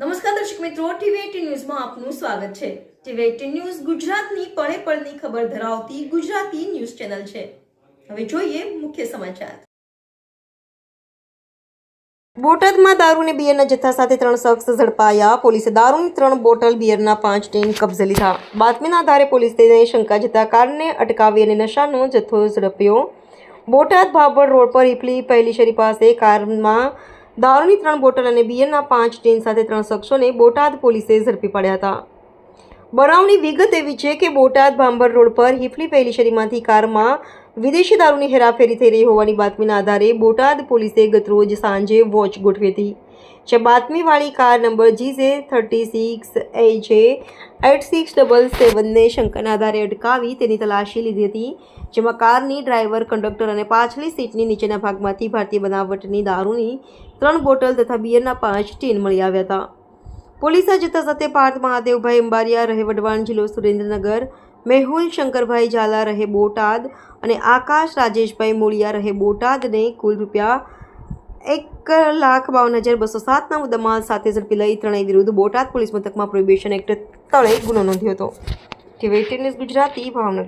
નમસ્કાર દર્શક મિત્રો ટીવી ન્યૂઝમાં આપનું સ્વાગત છે. ટીવી ન્યૂઝ ગુજરાતની પળે પળની ખબર ધરાવતી ગુજરાતી ન્યૂઝ ચેનલ છે. હવે જોઈએ મુખ્ય સમાચાર. બોટાદમાં દારૂ અને બિયરના જથ્થા સાથે ત્રણ શખ્સ ઝડપાયા. પોલીસે દારૂની ત્રણ બોટલ બિયરના પાંચ ટેન કબજે લીધા. બાતમીના આધારે પોલીસે શંકા જતા કારને અટકાવી અને નશાનો જથ્થો ઝડપ્યો. બોટાદ ભાભર રોડ પર ઇપલી પહેલી શેરી પાસે કારમાં દારૂની ત્રણ બોટલ અને બિયરના પાંચ ટીન સાથે ત્રણ શખ્સોને બોટાદ પોલીસે ઝડપી પાડ્યા હતા. બનાવની વિગત એવી છે કે બોટાદ ભાંભર રોડ પર હિફલી પહેલી શેરીમાંથી કારમાં વિદેશી દારૂની હેરાફેરી થઈ રહી હોવાની બાતમીના આધારે બોટાદ પોલીસે ગતરોજ સાંજે વોચ ગોઠવી હતી. જે બાતમીવાળી કાર નંબર જી જે thirty six A J eight six double સેવનને શંકાના આધારે અટકાવી તેની તલાશી લીધી હતી, જેમાં કારની ડ્રાઈવર, કંડક્ટર અને પાછલી સીટની નીચેના ભાગમાંથી ભારતીય બનાવટની દારૂની ત્રણ બોટલ તથા બિયરના પાંચ ટીન મળી આવ્યા હતા. પોલીસે જતા સાથે પાર્થ મહાદેવભાઈ અંબારિયા રહે વઢવાણ જિલ્લો સુરેન્દ્રનગર, મેહુલ શંકરભાઈ ઝાલા રહે બોટાદ અને આકાશ રાજેશભાઈ મોડિયા રહે બોટાદને કુલ રૂપિયા એક લાખ બાવન હજાર બસો સાતના મુદ્દામાં સાથે ઝડપી લઈ ત્રણેય વિરુદ્ધ બોટાદ પોલીસ મથકમાં પ્રોહિબિશન એક્ટ તળે ગુનો નોંધ્યો હતો. TV news Gujarati Bhavnagar.